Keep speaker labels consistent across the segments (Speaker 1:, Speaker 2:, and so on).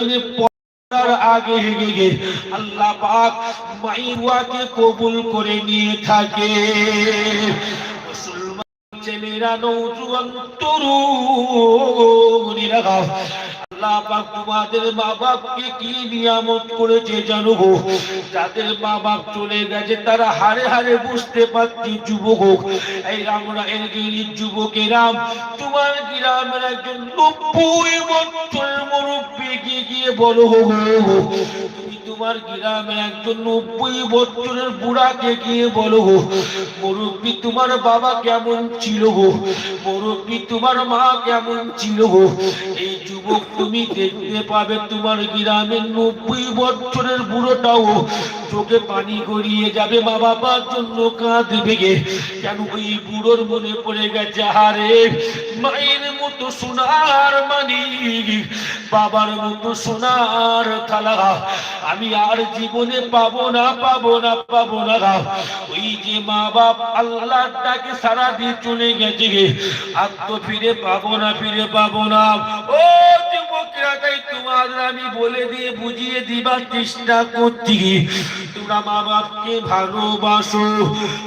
Speaker 1: পড়ার আগে আল্লাহ পাক মাইওয়াকে কবুল করে নিয়ে থাকে। মুসলমান ছেলেরা নৌজুয়ান তরুণীরা নব্বই গিয়ে তোমার বুড়াকে গিয়ে বলো গো, মুরব্বী তোমার বাবা কেমন ছিল গো? মুরব্বী তোমার মা কেমন ছিল গো? এই যুবক, তুমি দেখতে পাবে তোমার গ্রামের নব্বই বছরের বুড়োটাও। চোখে পানি গড়িয়ে যাবে, মা বাবার জন্য কাঁদবে গে। কেন ওই বুড়োর মনে পড়ে গেছে, হারে মায়ের মতো সোনার মানি বাবার মতো সোনার থালা। আমি আর জীবনে পাবো না পাবো না পাবো না। ওই যে মা বাপ আল্লাহ ডাকে সারা দিয়ে চলে গেছে আর তো ফিরে পাবো না, ফিরে পাবো না। ও যুবকরা আমি বলে দিয়ে বুঝিয়ে দিবার চেষ্টা করছি। তোমরা মা বাপকে ভালোবাসো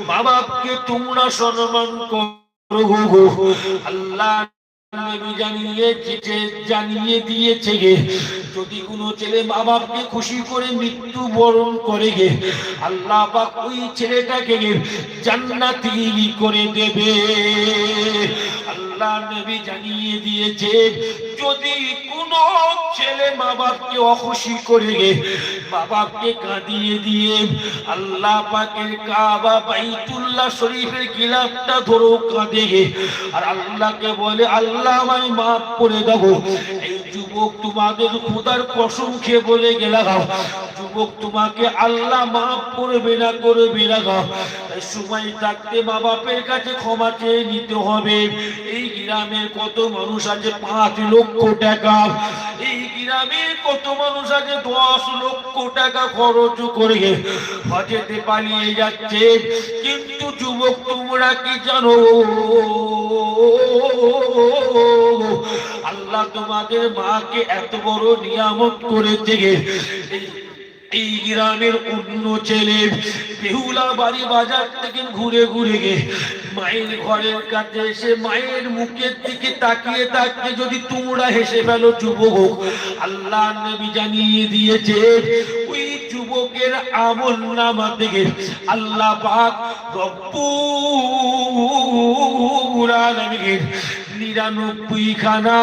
Speaker 1: মা বাপকে তোমরা সম্মান করো আল্লাহ জানিয়ে দিয়েছে গে। যদি কোনো ছেলে মা বাপকে খুশি করে মৃত্যু বরণ করে গে, আল্লাহ পাক ওই ছেলেটাকে গে জান্নাতি করে দেবে। আল্লাহ নবী জানিয়ে দিয়েছে, যদি ছেলে মা বাপকে অখুশি করে বাপকে কাঁদিয়ে দিয়ে আল্লাহ পাকের কাবা বাইতুল্লাহ শরীফের গিলাফটা ধরো কাঁদে আর আল্লাহকে বলে, আল্লাহ আমায় মাফ করে দেবো এই যুবক তোমাদের খোদার কসম খেয়ে বলে গেলাম যুবক তোমাকে আল্লাহ মাফ করবে না করবে না সময় থাকতে মা বাপের কাছে ক্ষমা চেয়ে নিতে হবে। এই গ্রামের কত মানুষ আছে? পাঁচ লক্ষ টাকা। এই কত মানুষ দশ লক্ষ টাকা খরচ করে হজেতে পালিয়ে যাচ্ছে। কিন্তু যুবক, তোমরা কি জানো? আল্লাহ তোমাদের মাকে এত বড় নিয়ামত করেছে। এই গ্রামের অন্য ছেলে বেহুলা বাড়ি বাজার থেকে ঘুরে ঘুরে গে মায়ের ঘরের কাছে এসে মায়ের মুখের দিকে তাকিয়ে তাকিয়ে যদি তোমরা হেসে ফেলো যুবক, আল্লাহ নবী জানিয়ে দিয়েছে, ওই যুবকের আমল নামা থেকে আল্লাহ পাক রব্বুল আলামিন নিরানব্বই খানা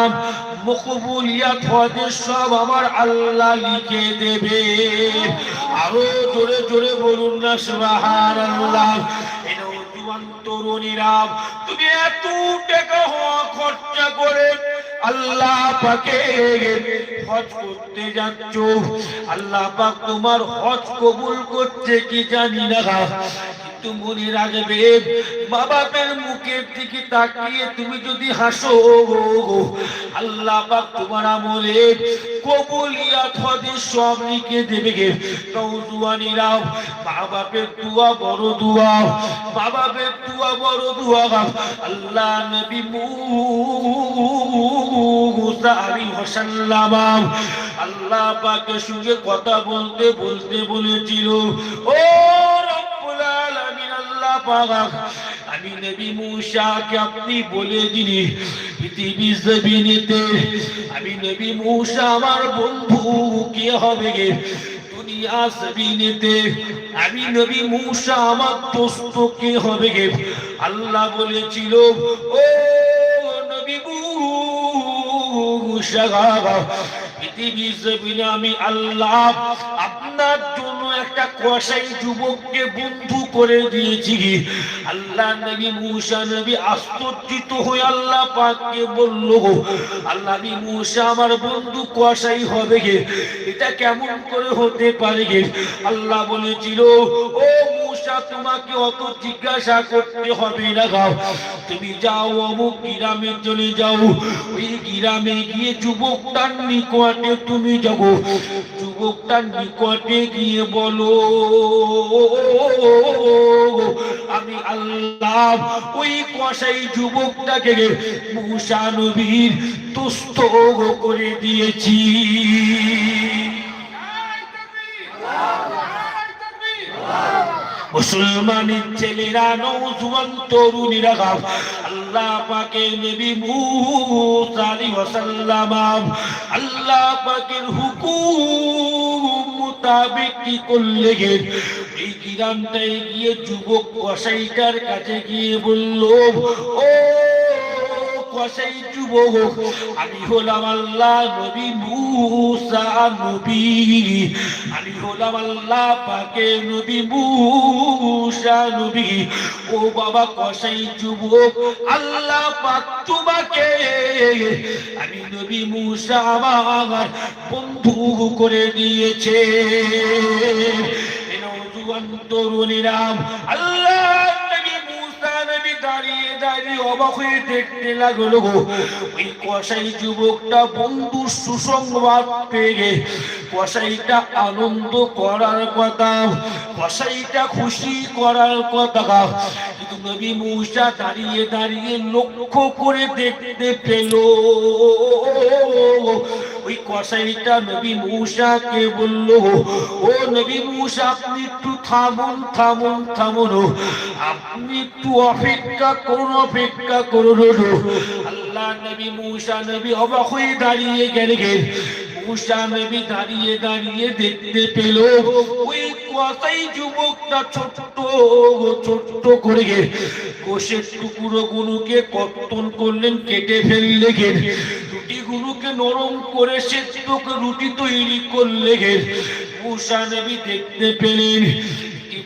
Speaker 1: মকবুলিয়াত হজের সব আমার আল্লাহ লিখে দেবে। আরও জোরে জোরে বলুন না সুবাহান আল্লাহ আল্লাহ আল্লাহ পাক তোমার হজ কবুল করছে কি জানি না। কিন্তু মনে রাখবে। মা বাপের মুখের দিকে তাকিয়ে তুমি যদি হাসো, আল্লাহ তোমার আমলে কবুলিয়াত সব দেবে। গে মা বাপের বড় মা বাপের বড় আল্লাহ নবী মুসা আল্লাহ সঙ্গে কথা বলতে বলতে বলেছিল, ও আমি নবী আপনি বলে পৃথিবী জমিনেতে, আমি নবী আমার বন্ধু, কে হবে গে? দুনিয়া জমিনেতে, আমি নবী আমার দোস্ত, কে হবে গে? আল্লাহ বলেছিল, ও নবী মূসা পৃথিবীর জমিনে আমি আল্লাহ আপনার জন্য যুবককে বন্ধু করে দিয়েছি। আল্লাহ নবী মুসা নবী আশ্চর্যিত হয়ে আল্লাহ পাককে বলল, আল্লাহ নবী মুসা, আমার বন্ধু কুয়াশাই হবে গে। এটা কেমন করে হতে পারে গে? আল্লাহ বলেছিল, ও তোমাকে অত জিজ্ঞাসা করতে হবে না গাও তুমি যাও, অমুক গ্রামে চলে যাও। ওই গ্রামে গিয়ে যুবকটার নিকটে তুমি যাব। যুবকটার নিকটে গিয়ে বলো, আমি আল্লাহ ওই কষাই যুবকটাকে মুসা নবীর তুস্ত করে দিয়েছি। মুসলমানের ছেলেরা নৌজুয়ান তরুণীরা গাও। আল্লাহ পাকে নবী মুসা আলাইহিস সালাম আল্লাহ পাকের হুকুম মোতাবেক কি করলে এই কিরামটায় গিয়ে যুবক কসাইটার কাছে গিয়ে বলল, ও কসাই যুবক, আমি হলাম আল্লাহ নবী মুসা নবী। আমি হলাম আল্লাহ পাকে নবী মুসা নবী। ও বাবা কসাই যুবক, আল্লাহ পাক তোমাকে। আমি নবী মুসা আমার বন্ধু করে দিয়েছে। তরুণীরাম আল্লাহ দাঁড়িয়ে দাঁড়িয়ে অবাক হয়ে দেখতে লাগল ওই যুবকটা সুসংবাদ পেয়ে কসাইটা আনন্দ করার কথা, কসাইটা খুশি করার কথা। কিন্তু নবী দাঁড়িয়ে দাঁড়িয়ে লক্ষ্য করে দেখতে পেল। ওই কসাইটা নবী মূসাকে বলল, ও নবী মূসা, আপনি একটু থামুন থামুন থামুন। আপনি একটু অপেক্ষা করুন অপেক্ষা করুন। আল্লাহ নবী মূসা নবী অবাক হয়ে দাঁড়িয়ে গেলে দাঁড়িয়ে দাঁড়িয়ে দেখতে পেল। ওই কসাই যুবকটা ছোট্ট ছোট্ট করে কোষের টুকরো গুলোকে কর্তন করলেন, কেটে ফেললে রুটি নরম করে রুটি তৈরি করলে মুসা নবী দেখতে পেলেন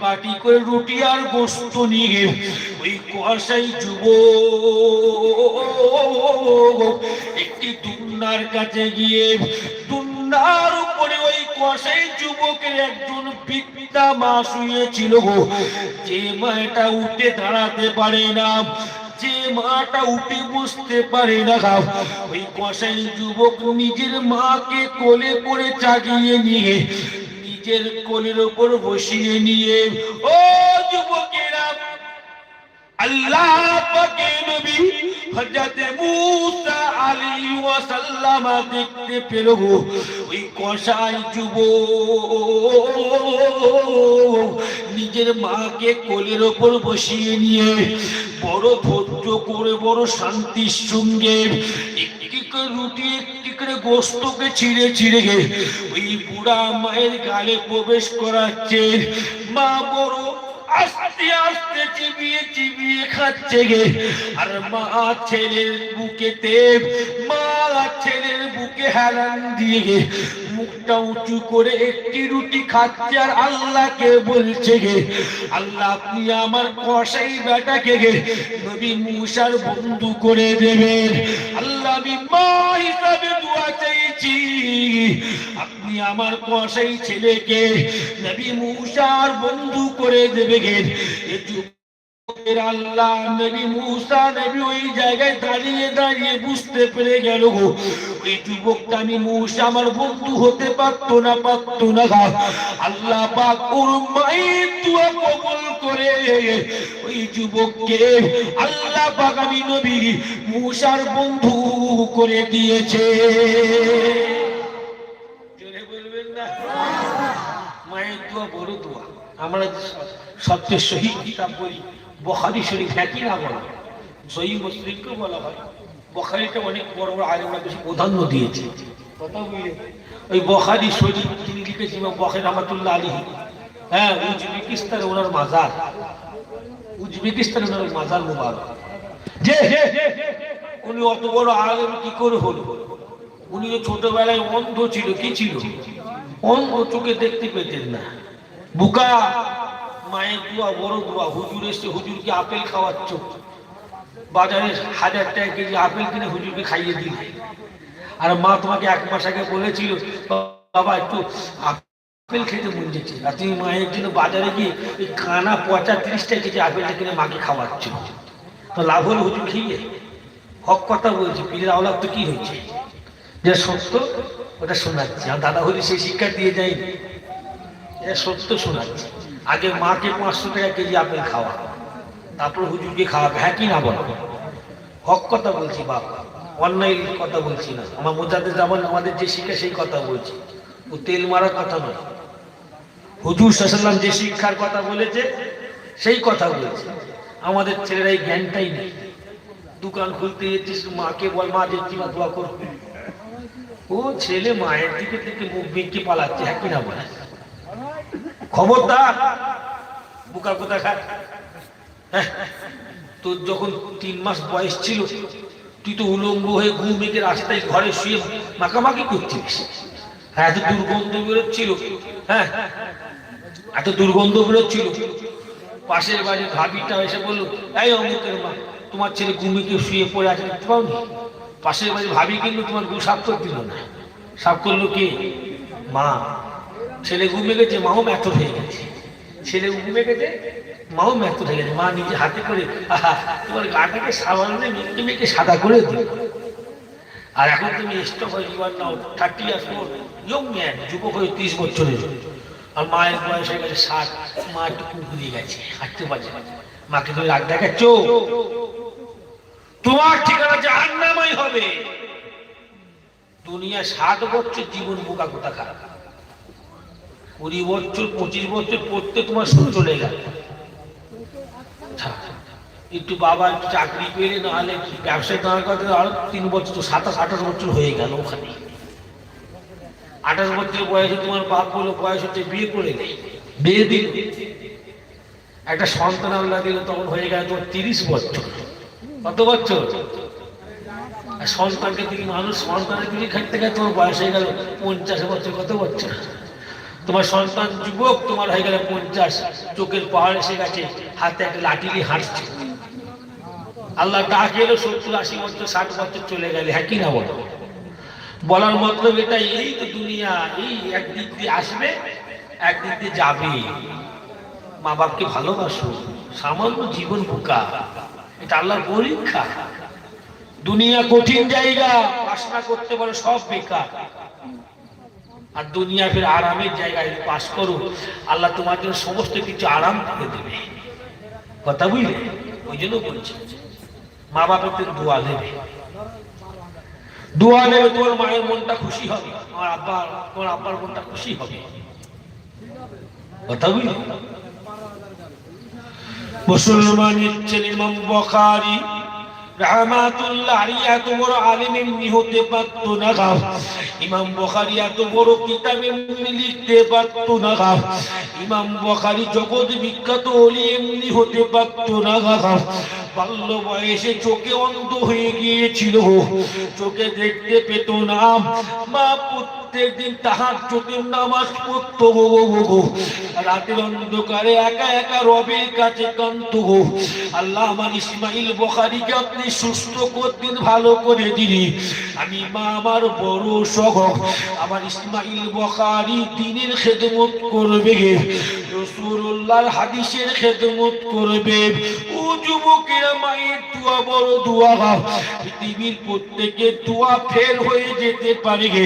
Speaker 1: বাটি করে রুটি আর গোস্ত নিয়ে ওই কুয়াশাই যুব একটি দুন্নার কাছে গিয়ে দুন্নার উপরে ওই কুয়াশাই যুবকের একজন মা শুয়েছিল যে উঠে দাঁড়াতে পারে না, যে মাটা উঠে বসতে পারে না ওই কষাই যুবক নিজের মাকে কোলে করে চাগিয়ে নিয়ে, নিজের কোলের ওপর বসিয়ে নিয়ে, ও যুবকেরা আল্লাহ পাকে নবী হযরত মূসা আলাইহি ওয়াসাল্লাম দেখতে পেল। ওই কসাই যুবক নিজের মাকে কোলের ওপর বসিয়ে নিয়ে বড় ধৈর্য করে, বড় শান্তির সঙ্গে একটি করে রুটি, একটি করে গোস্তকে ছিঁড়ে ছিঁড়ে ওই বুড়া মায়ের গালে প্রবেশ করাচ্ছে। মা বড় আস্তে আস্তে চিবিয়ে চিবিয়ে খাচ্ছে গে। আর মা ছেলের বুকেতে মা ছেলের বুকে হেলান দিয়ে গে। মুখটা উঁচু করে একটি রুটি খাচ্ছে আর আল্লাহকে বলছে গে, আল্লাহ আপনি আমার কষাই বেটাকে গে, নবী মুসার বন্ধু করে দেবেন। আল্লাহ আমি মা হিসাবে দোয়া চাইছি, আপনি আমার কষাই ছেলেকে নবী মুসার বন্ধু করে দেবে গে। আল্লাহ নবী মুসা নবী ওই জায়গায় দাঁড়িয়ে দাঁড়িয়ে বুঝতে পেরে গেল গো। যুবকটা আমি মুসা আমার বন্ধু হতে পারতো না পারতো না আল্লাহ ওর মায়ের করে। ওই যুবককে আল্লাহ নবী মুসার বন্ধু করে দিয়েছে। বলবেন না? মায়ের দোয়া বড় দোয়া। আমরা সবচেয়ে সহি কিতাব বলি। বখারি শরীফ একই না বলা? সহি মুসলিমকে বলা হয়। বখারিটা অনেক বড় বড় আলেমরা বেশি প্রাধান্য দিয়েছে। কথা বুঝলে? ওই বখারি শরীফ তিনি লিখেছেন বখারি রহমতুল্লাহ আলী হ্যাঁ উজবেকিস্তানে ওনার মাজার। উজবেকিস্তানে ওনার মাজার মুবারক। উনি অত বড় আলেম কি করে হলো? উনি তো ছোটবেলায় অন্ধ ছিল, কি ছিল? অন্ধ চোখে দেখতে পেতেন না। বুকা মায়ের দোয়া, বড় দোয়া, হুজুর এসে হুজুরকে আপেল খাওয়াচ্ছ। বাজারে হাজার টাকা কেজি আপেল কিনে হুজুরকে খাইয়ে দিল। আর মা তোমাকে এক মাস আগে বলেছিল, বাবা, একটু আপেল খেতে মন যাচ্ছে। আর তুমি মায়ের জন্য বাজারে গিয়ে এই কানা পচা তিরিশ টাকা কেজি আপেলটা কিনে মাকে খাওয়াচ্ছ। তো লাভ হলো হুজুর খেয়ে। হক কথা বলছি, পীরের আওলাদ তো কি হয়েছে? যে সত্য, ওটা শোনাচ্ছি। আর দাদা হলি সেই শিক্ষা দিয়ে যায়নি। এটা সত্য শোনাচ্ছি। আগে মাকে পাঁচশো টাকা কেজি আপেল খাওয়া। তারপর হুজুরকে খাওয়াবে হ্যাঁ কি না বলো? হক কথা বলছি, বাপ। অন্যায় কথা বলছি না। আমার মোজাদের যেমন আমাদের যে শিক্ষা, সেই কথা বলছি। ও তেল মারার কথা নয়। হুজুর সাল্লাম যে শিক্ষার কথা বলেছে, সেই কথা বলছি। আমাদের ছেলেরা এই জ্ঞানটাই নেই। দোকান খুলতে যেতিস মাকে বল, মা দেখছি মা দোয়া করবে। ও ছেলে মায়ের দিকে থেকে মুখ বেঁকে পালাচ্ছে হ্যাঁ কিনা বলে? খবরদার। বুকা কোথা খা তোর যখন তিন মাস বয়স ছিল, তুই তো উলঙ্গ হয়ে ঘুম মেঘে রাস্তায় ঘরে শুয়ে মাখামাখি করছিস হ্যাঁ এত দুর্গন্ধ বেরোচ্ছিল। হ্যাঁ এত দুর্গন্ধ বেরোচ্ছিল। পাশের বাড়ির ভাবিটা এসে বলল, এই অমুকের মা, তোমার ছেলে ঘুমিকে শুয়ে পড়ে আছে, দেখতে পাওনি? পাশের বাড়ির ভাবি কিন্তু তোমার গু সাফ করে দিল না। সাফ করল কে? মা। ছেলে ঘুমে গেছে, মাও ম্যাথর হয়ে গেছে। ছেলে ঘুমে গেছে, মাও ম্যাথর হয়ে গেছে। মা নিজে হাতে করে, আহা, তোমার গাটাকে সাবানে মেখে মেখে সাদা করে দিল আর এখন তুমি স্টক হয়ে you now thirty years for young man যুবক হয়ে ত্রিশ বছরের। আর মায়ের বয়স হয়ে গেছে ষাট, মা একটু কুকুরিয়ে গেছে, হাঁটতে পারছে মাকে তুমি রাগ দেখাচ্ছ? তোমার ঠিকানা জাহান্নামই হবে। দুনিয়া ষাট বছর জীবন বোকা কোথা খারাপ? কুড়ি বছর, পঁচিশ বছর পড়তে তোমার সুর চলে গেল। একটু বাবা চাকরি পেলে না হলে ব্যবসায় দাঁড় করতে আরও তিন বছর, তো সাতাশ, আঠাশ বছর হয়ে গেল ওখানে। আঠাশ বছর বয়সে তোমার বাপ বলো, বয়স হচ্ছে বিয়ে করে নেই বিয়ে দিল একটা সন্তান আল্লাহ দিল তখন হয়ে গেল তোমার তিরিশ বছর। কত বছর? সন্তানকে তুমি মানুষ সন্তানের দিকে খাটতে গেলে তোমার বয়স হয়ে গেল পঞ্চাশ বছর, কত বছর? তোমার সন্তান যুবক, তোমার হয়ে গেল পঞ্চাশ। চোখের পাহাড় এসে গেছে, হাতে একটা লাঠি নিয়ে হাঁটছে। আল্লাহ ডাক এলো সত্তর আশি বছর, ষাট বছর চলে গেলে। হ্যাঁ কি না বলো? বলার মতলব এটাই, এই তো দুনিয়া, এই একদিক দিয়ে আসবে, একদিক দিয়ে যাবে। মা বাপকে ভালোবাসো, সামান্য জীবন বোকা, এটা আল্লাহর পরীক্ষা। দুনিয়া কঠিন জায়গা পাশনা করতে পারো, সব বেকার। আর দুনিয়া ফের আরামের জায়গায় পাশ করো আল্লাহ তোমার জন্য সমস্ত কিছু আরাম করে দেবে। কথা বুঝলে? ওই জন্য বলছি। মা বাপের থেকে দোয়া নেবে। দোয়া নেবে, তোমার মায়ের মনটা খুশি হবে। আমার আব্বা, তোমার আব্বার মনটা খুশি হবে। কথা বুঝলে? মুসলমান ইচ্ছেন ইমাম বখারি। পারতো না ইমাম জগৎ বিখ্যাত এমনি হতে পারতো না বাল্য বয়সে চোখে অন্ধ হয়ে গিয়েছিল চোখে দেখতে পেত না। মা প্রত্যেক দিন তাহার চোখের নামাজ পড়তো গো গো গো রাতের অন্ধকারে একা একা রবের কাছে কান্ত গো। আল্লাহ আমার ইসমাইল বখারিকে আপনি সুস্থ করতেন, ভালো করে দিলি আমি মা আমার বড় সহ আমার ইসমাইল বখারি দিনের খেদমত করবে। গে রসুল্লাহর হাদিসের খেদমত করবে। ও যুবকেরা, মায়ের দোয়া, বড় দোয়া। পৃথিবীর প্রত্যেকের দোয়া ফেল হয়ে যেতে পারে। গে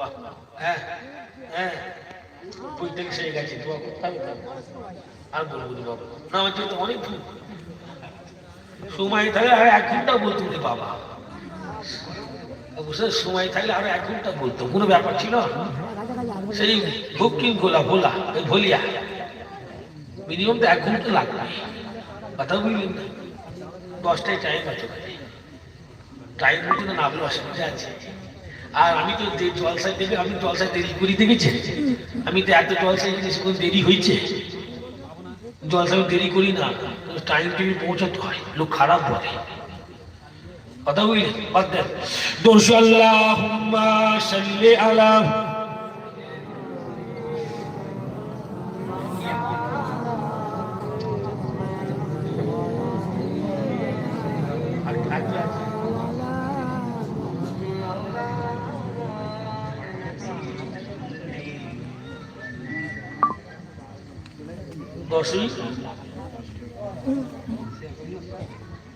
Speaker 1: হ্যাঁ হ্যাঁ হবে আর বলব না আমার তো অনেক সময় থাকলে আর এক ঘণ্টা বলতো বাবা অবশ্যই সময় থাকলে আরও এক ঘণ্টা বলতো কোনো ব্যাপার ছিল। সেই ভুকিং ভোলা ভোলা ওই ভলিয়া মিনিমাম তো এক ঘণ্টা লাগবে কথা বুঝলেন দশটায় টাইম আছে টাইম মতো নামলে অসুবিধা আছে আর আমি তো জলসায় দেবে, আমি জলসায় দেরি করি দেখেছি? আমি তো এত জলসায় কোন দেরি হয়েছে। জলসায় দেরি করি না টাইম টেবিল পৌঁছাতে হয়, লোক খারাপ বলে। কথা বুঝলেন বাদ দেন দোষ আল্লাহ সাল্লি আলা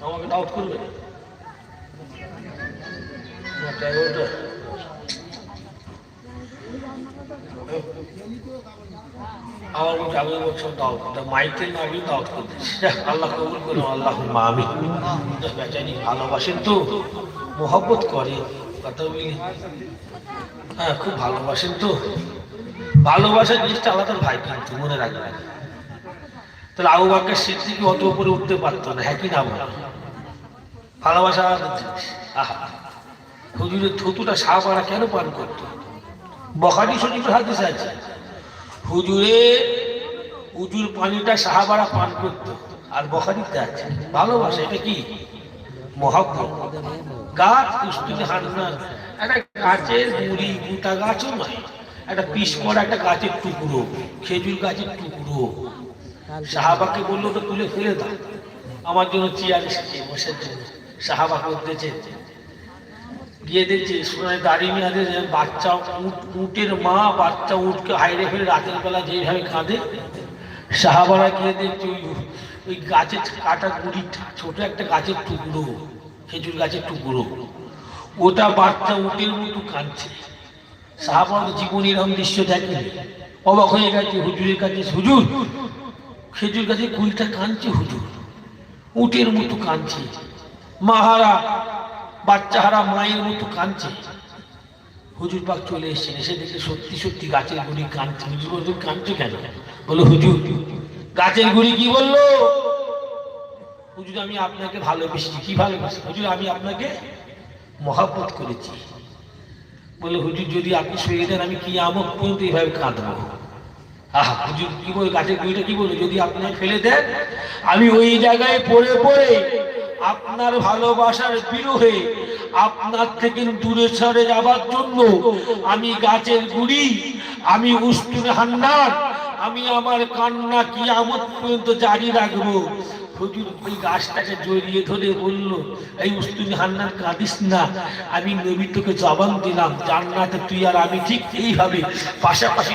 Speaker 1: আমাকে ডাউট করবে। আমার আল্লাহ ভালোবাসেন তো, মোহব্বত করে। কথা বলি। হ্যাঁ খুব ভালোবাসেন তো। ভালোবাসার জিনিসটা আলাদা ভাই কিন্তু, মনে রাখবেন। তাহলে আবু বাক্যের সিদ্দিকি অত উপরে উঠতে পারতো না হ্যাঁ কি না ভালোবাসা আহা, হুজুরের থুতুটা সাহাবারা কেন পান করতো? বখারি শরীফের হাদিস আছে। হুজুরে উজুর পানিটা সাহাবারা পান করতো, আর বখারিতে আছে। ভালোবাসা, এটা কি? মহাব্বত। গাছ উস্তুতে হান্নান একটা গাছের মুড়ি গোটা গাছও নয়, একটা পিস একটা গাছের টুকরো, খেজুর গাছের টুকরো সাহাবাকে বলল, তো তুলে ফেলে দাও। আমার জন্য চেয়ার এসেছে, বসের জন্য। সাহাবা করতেছে গিয়ে দেখছে, সোনায় দাঁড়িয়ে মেয়াদের বাচ্চা উট, উটের মা বাচ্চা উটকে হাইরে ফেলে রাতের বেলা যেভাবে কাঁদে, সাহাবারা গিয়ে দেখছে, ওই ওই গাছের কাটা গুড়ি ছোট একটা গাছের টুকরো, খেজুর গাছের টুকরো, ওটা বাচ্চা উটের মতো কাঁদছে। সাহাবারা জীবন এরকম দৃশ্য দেখেনি। অবাক হয়ে গেছে, হুজুরের কাছে, হুজুর খেজুর গাছে কুইটা কাঁদছে হুজুর, উটের মতো কাঁদছে, মাহারা বাচ্চাহারা মায়ের মতো কাঁদছে। হুজুর পাক চলে এসেছেন, এসে দেখে সত্যি সত্যি গাছের গুড়ি কাঁদছে। হুজুর বলতো কাঁদছো কেন? বলো, হুজুর, গাছের গুড়ি কি বলল? হুজুর, আমি আপনাকে ভালোবেসেছি। কি ভালোবেসেছি? হুজুর, আমি আপনাকে মহাব্বত করেছি। বলে, হুজুর, যদি আপনি শুয়ে দেন, আমি কি আমক পর্যন্ত এইভাবে কাঁদবো। হুজুর, কি বলে গাছের গুড়িটা কি বলে? যদি আপনি ফেলে দেন, আমি ওই জায়গায় পড়ে পড়ে আপনার ভালোবাসার বিরোহে আপনার থেকে দূরে সরে যাবার জন্য আমি গাছের গুড়ি, আমি উস্তুনে হান্নান, আমি আমার কান্না কি আমত পর্যন্ত জারি রাখব। হুজুর ওই গাছটাকে জড়িয়ে ধরে বলল, এই উস্তুনি হান্নান কাঁদিস না, আমি নবী তোকে জবান দিলাম, জান্নাতে তুই আর আমি ঠিক এইভাবে পাশাপাশি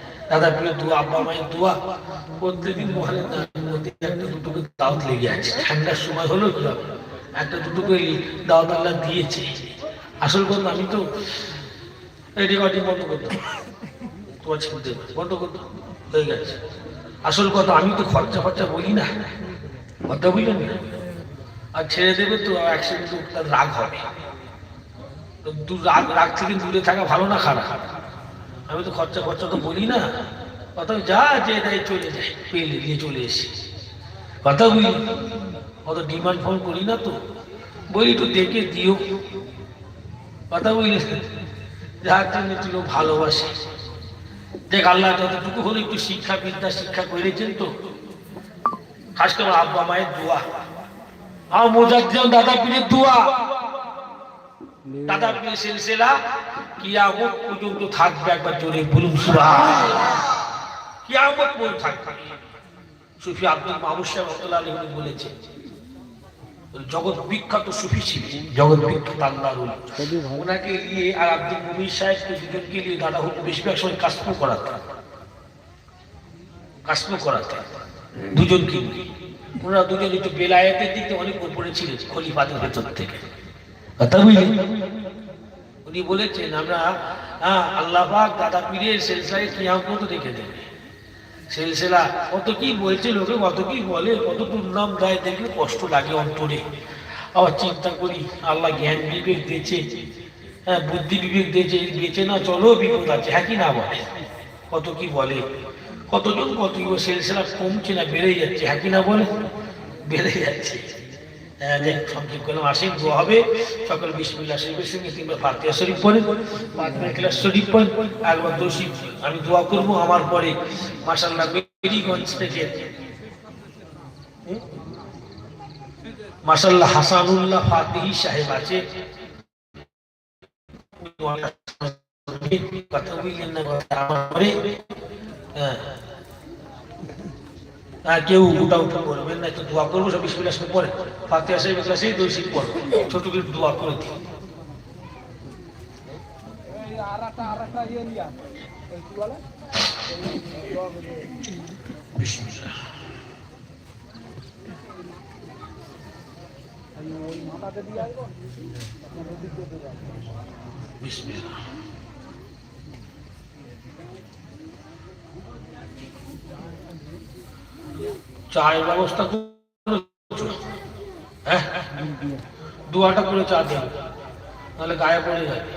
Speaker 1: দাদা প্রিয় দোয়া, আব্বা মায়ের দোয়া, প্রত্যেকদিন মহানের একটা দুটো করে দাওয়াত লেগে আছে। ঠান্ডার সময় হলো কি হবে? একটা দুটো করে দাওয়াত আল্লাহ দিয়েছে। আসল কথা আমি তো রেকর্ডিং বন্ধ করতাম বন্ধ করতাম হয়ে গেছে। আসল কথা আমি তো খরচা খরচা বলি না। কথা বললেন না? আর ছেড়ে দেবে তো একসাথে তার রাগ হবে। রাগ রাগ থেকে দূরে থাকা ভালো না খারাপ? আমি তো খরচা খরচা তো বলি না। কথা যা যে দেয় চলে যায় পেলে নিয়ে চলে এসে। কথা বলি অত ডিমান্ড ফোন করি না তো। বলি তো দেখে দিও। কথা বলি যার জন্য তুই ভালোবাসে। দেখ আল্লাহ যতটুকু হলো একটু শিক্ষা বিদ্যা, শিক্ষা করেছেন তো। খাস করে আব্বা মায়ের দোয়া। আমার মোজাদ্দিন দাদা পীরের দোয়া। সিলসিলা, কিয়ামত পর্যন্ত থাকবে একবার জোরে বলুন, সুবহানাল্লাহ। কিয়ামত পর্যন্ত থাকবে। সুফি আব্দুল মাহমুদ জগৎ বিখ্যাত সুফি ছিলেন, জগৎ বিখ্যাত আল্লাহর ওনাকে নিয়ে আর আব্দুল মুমিন সাহেবকে দুজনকে নিয়ে দাদা হতো বেশিরভাগ সময় কাশ্মু করাতেন। কাশ্মু করাতেন, দুজনকে ওনারা দুজন একটু বেলায়েতের দিক থেকে অনেক উপরে ছিলেন, খলিফাদের ভেতর থেকে। উনি বলেছেন, আমরা হ্যাঁ আল্লাহ দাদা পীরের কিয়াম দেবে কত কি বলছে লোকে, কত কি বলে, কত দুর্নাম দেয়, দেখলে কষ্ট লাগে অন্তরে। আবার চিন্তা করি, আল্লাহ জ্ঞান বিবেক দিয়েছে হ্যাঁ বুদ্ধি বিবেক দিয়েছে বেঁচে না চলো, বিপদ আছে হ্যাঁ কি না বলে? কত কি বলে? কতজন কত কি সেলসেলা কমছে না বেড়ে যাচ্ছে হ্যাঁ কি না বলে? বেড়ে যাচ্ছে। হবে। সকাল শরীফ শরীফ একবার আমি দোয়া করব আমার পরে। মাসাল্লাহ থেকে? মাসাল্লাহ হাসানুল্লাহ ফাতিহি সাহেব আছে। কথা বললেন না, আমার পরে। হ্যাঁ। আর কেউ উঠা উঠা করবেন না একটু দোয়া করব, সব বিসমিল্লাহ সব পরে। ফাতিহা সাহেব ক্লাসে দুই শিখ পড়ো ছোট করে দোয়া করে দিই। বিসমিল্লাহ। চায়ের ব্যবস্থা? হ্যাঁ দুয়াটা করে চা দিন নাহলে গায়ে পড়ে যাবে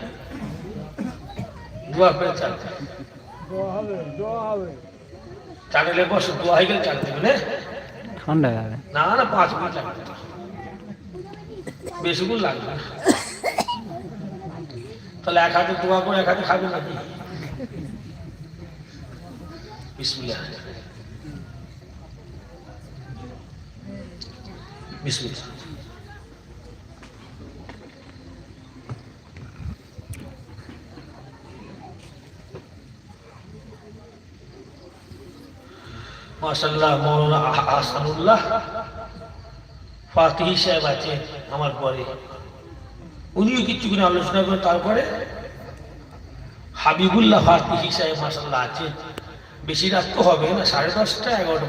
Speaker 1: দুয়া করে চা দিন। চা নিলে বসো দোয়া হয়ে গেলে চা দেবে
Speaker 2: ঠান্ডা যাবে
Speaker 1: না না পাঁচ মিনিট লাগবে। বেশিক্ষণ লাগবে। তাহলে এক হাতে দোয়া করে এক হাতে খাবে নাকি বিসমিল্লাহ বিসমিল্লাহ। মাশাল্লাহ মৌলানা আহসানুল্লাহ ফাতিহি সাহেব আছে আমার পরে উনিও কিছুক্ষণ আলোচনা করে তারপরে হাবিবুল্লাহ ফাতিহি সাহেব মাসাল্লাহ আছে বেশি রাত তো হবে না, সাড়ে দশটা, এগারোটা